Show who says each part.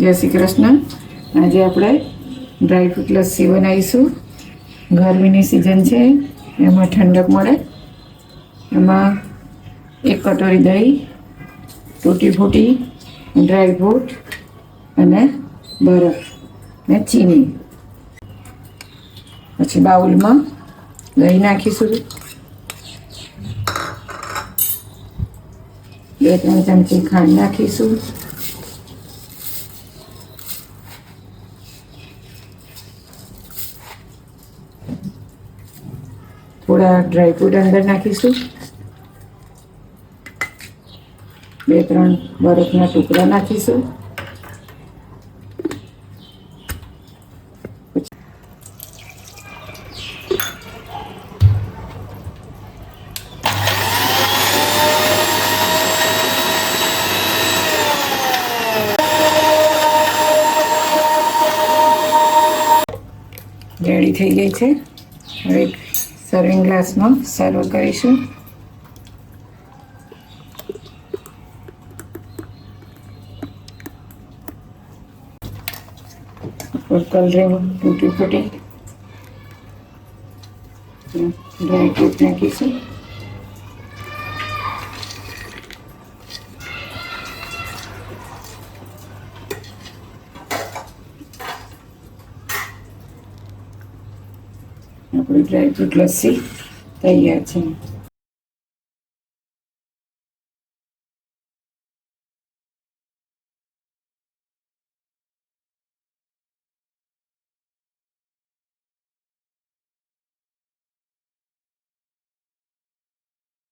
Speaker 1: જય શ્રી કૃષ્ણ. આજે આપણે ડ્રાયફ્રૂટ લસ્સી બનાવીશું. ગરમીની સિઝન છે, એમાં ઠંડક મળે. એમાં એક કટોરી દહીં, તૂટી ફૂટી ડ્રાયફ્રૂટ અને બરફ ને ચીની. પછી બાઉલમાં દહીં નાખીશું. બે ત્રણ ચમચી ખાંડ નાખીશું. થોડા ડ્રાયફ્રૂટ અંદર નાખીશું. બે ત્રણ બરફના ટુકડા નાખીશું. રેડી થઈ ગઈ છે. હવે સર્વિંગ ગ્લાસમાં સર્વ કરીશું કલરિંગ ટૂટી ફૂટી ડ્રાય ફ્રૂટ નાખીશું આપણી ડ્રાયફ્રૂટ લસ્સી તૈયાર છે.